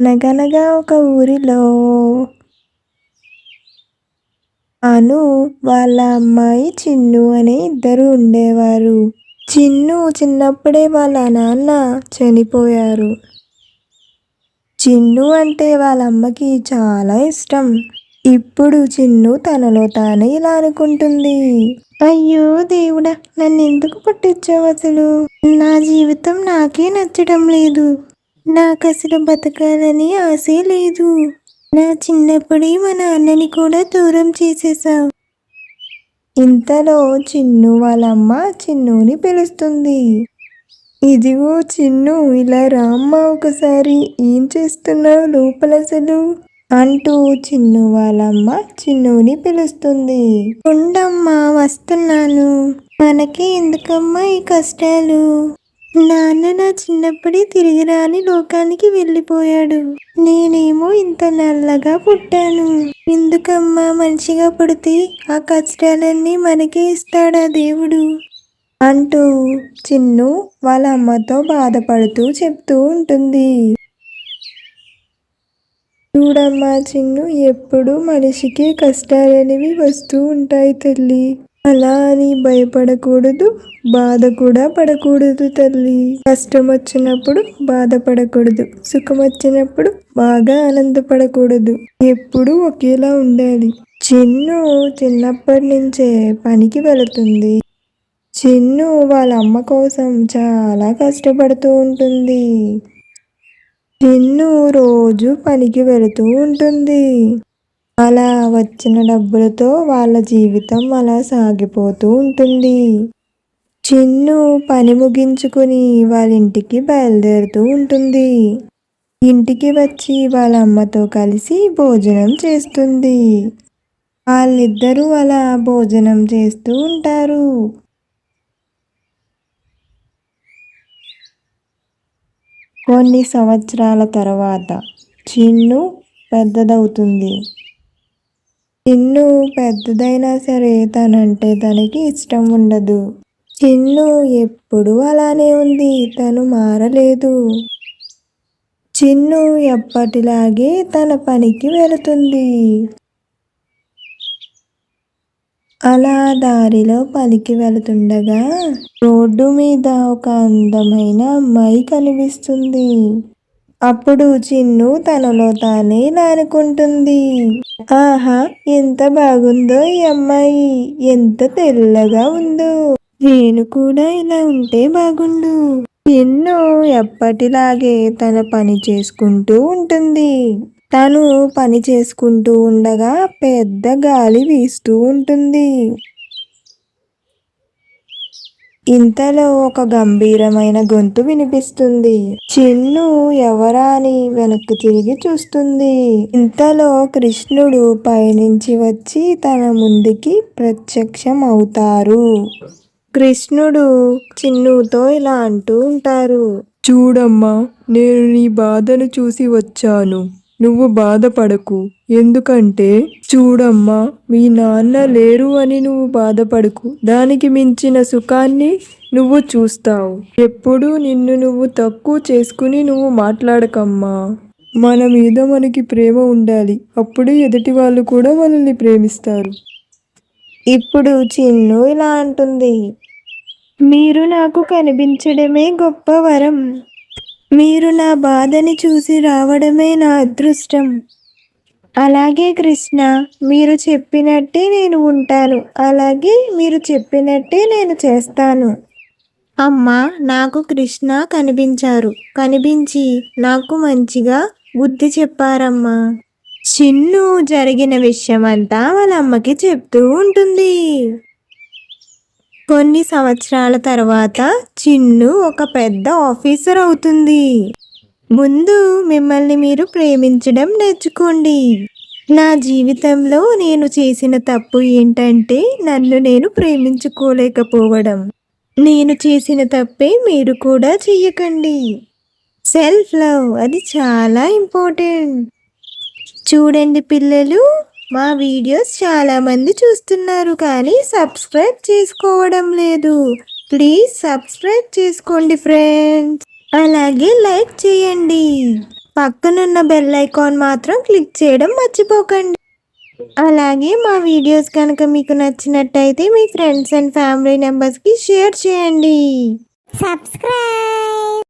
నగనగా ఒక ఊరిలో అను వాళ్ళ అమ్మాయి చిన్ను అనే ఇద్దరు ఉండేవారు. చిన్ను చిన్నప్పుడే వాళ్ళ నాన్న చనిపోయారు. చిన్ను అంటే వాళ్ళ అమ్మకి చాలా ఇష్టం. ఇప్పుడు చిన్ను తనలో తానే ఇలా అనుకుంటుంది. అయ్యో దేవుడా నన్ను ఎందుకు పుట్టించావు అసలు? నా జీవితం నాకే నచ్చడం లేదు. నాకు అసలు బతకాలని ఆశే లేదు. నా చిన్నప్పుడే మా నాన్నని కూడా దూరం చేసేసావు ఇంతలో చిన్ను వాళ్ళమ్మ చిన్నుని పిలుస్తుంది. ఇదిగో చిన్ను ఇలా రామ్మ ఒకసారి ఏం చేస్తున్నావు లోపల అసలు? అంటూ చిన్ను వాళ్ళమ్మ చిన్నుని పిలుస్తుంది. ఉండమ్మా వస్తున్నాను. మనకి ఎందుకమ్మా ఈ కష్టాలు? నాన్న నా చిన్నప్పుడే తిరిగి రాని లోకానికి వెళ్ళిపోయాడు. నేనేమో ఇంత నల్లగా పుట్టాను. ఎందుకమ్మా మంచిగా పుడితే ఆ కష్టాలన్నీ మనకే ఇస్తాడా దేవుడు? అంటూ చిన్ను వాళ్ళ అమ్మతో బాధపడుతూ చెప్తూ ఉంటుంది. చూడమ్మా చిన్ను ఎప్పుడు మనిషికే కష్టాలనేవి వస్తూ ఉంటాయి తల్లి. అలా అని భయపడకూడదు బాధ కూడా పడకూడదు తల్లి. కష్టం వచ్చినప్పుడు బాధపడకూడదు సుఖం వచ్చినప్పుడు బాగా ఆనందపడకూడదు. ఎప్పుడు ఒకేలా ఉండాలి. చిన్ను చిన్నప్పటి నుంచే పనికి వెళుతుంది. చిన్ను వాళ్ళ అమ్మ కోసం చాలా కష్టపడుతూ ఉంటుంది. చిన్ను రోజు పనికి వెళుతూ ఉంటుంది. అలా వచ్చిన డబ్బులతో వాళ్ళ జీవితం అలా సాగిపోతూ ఉంటుంది. చిన్ను పని ముగించుకుని వాళ్ళ ఇంటికి బయలుదేరుతూ ఉంటుంది. ఇంటికి వచ్చి వాళ్ళ అమ్మతో కలిసి భోజనం చేస్తుంది. వాళ్ళిద్దరూ అలా భోజనం చేస్తూ ఉంటారు. కొన్ని సంవత్సరాల తర్వాత చిన్ను పెద్దదవుతుంది. చిన్ను పెద్దదైనా సరే తనంటే తనకి ఇష్టం ఉండదు. చిన్ను ఎప్పుడు అలానే ఉంది తను మారలేదు. చిన్ను ఎప్పటిలాగే తన పనికి వెళుతుంది. అలా దారిలో పలికి వెళుతుండగా రోడ్డు మీద ఒక అందమైన అమ్మాయి కనిపిస్తుంది. అప్పుడు చిన్ను తనలో తానే నానుకుంటుంది. అనుకుంటుంది ఆహా ఎంత బాగుందో ఈ అమ్మాయి. ఎంత తెల్లగా ఉందో. నేను కూడా ఇలా ఉంటే బాగుండు. చిన్ను ఎప్పటిలాగే తన పని చేసుకుంటూ ఉంటుంది. తను పని చేసుకుంటూ ఉండగా పెద్ద గాలి వీస్తూ ఉంటుంది. ఇంతలో ఒక గంభీరమైన గొంతు వినిపిస్తుంది. చిన్ను ఎవరా అని వెనక్కి తిరిగి చూస్తుంది. ఇంతలో కృష్ణుడు పయనించి వచ్చి తన ముందుకి ప్రత్యక్షం అవుతారు కృష్ణుడు చిన్నుతో ఇలా అంటూ ఉంటారు. చూడమ్మా నేను నీ బాధను చూసి వచ్చాను. నువ్వు బాధపడకు. ఎందుకంటే చూడమ్మా మీ నాన్న లేరు అని నువ్వు బాధపడకు. దానికి మించిన సుఖాన్ని నువ్వు చూస్తావు. ఎప్పుడూ నిన్ను నువ్వు తక్కువ చేసుకుని నువ్వు మాట్లాడకమ్మా. మన మీద మనకి ప్రేమ ఉండాలి. అప్పుడే ఎదుటి వాళ్ళు కూడా మనల్ని ప్రేమిస్తారు. ఇప్పుడు చిన్ను ఇలా అంటుంది. మీరు నాకు కనిపించడమే గొప్ప వరం. మీరు నా బాధని చూసి రావడమే నా అదృష్టం. అలాగే కృష్ణ మీరు చెప్పినట్టే నేను ఉంటాను. అలాగే మీరు చెప్పినట్టే నేను చేస్తాను. అమ్మ నాకు కృష్ణ కనిపించారు. కనిపించి నాకు మంచిగా బుద్ధి చెప్పారమ్మా. చిన్ను జరిగిన విషయం అంతా వాళ్ళ అమ్మకి చెప్తూ ఉంటుంది. కొన్ని సంవత్సరాల తర్వాత చిన్ను ఒక పెద్ద ఆఫీసర్ అవుతుంది. ముందు మిమ్మల్ని మీరు ప్రేమించడం నేర్చుకోండి. నా జీవితంలో నేను చేసిన తప్పు ఏంటంటే నన్ను నేను ప్రేమించుకోలేకపోవడం. నేను చేసిన తప్పే మీరు కూడా చెయ్యకండి. సెల్ఫ్ లవ్ అది చాలా ఇంపార్టెంట్. చూడండి పిల్లలు మా వీడియోస్ చాలామంది చూస్తున్నారు కానీ సబ్స్క్రైబ్ చేసుకోవడం లేదు. ప్లీజ్ సబ్స్క్రైబ్ చేసుకోండి ఫ్రెండ్స్. అలాగే లైక్ చేయండి. పక్కనున్న బెల్ ఐకాన్ మాత్రం క్లిక్ చేయడం మర్చిపోకండి. అలాగే మా వీడియోస్ కనుక మీకు నచ్చినట్టయితే మీ ఫ్రెండ్స్ అండ్ ఫ్యామిలీ మెంబర్స్కి షేర్ చేయండి. సబ్స్క్రైబ్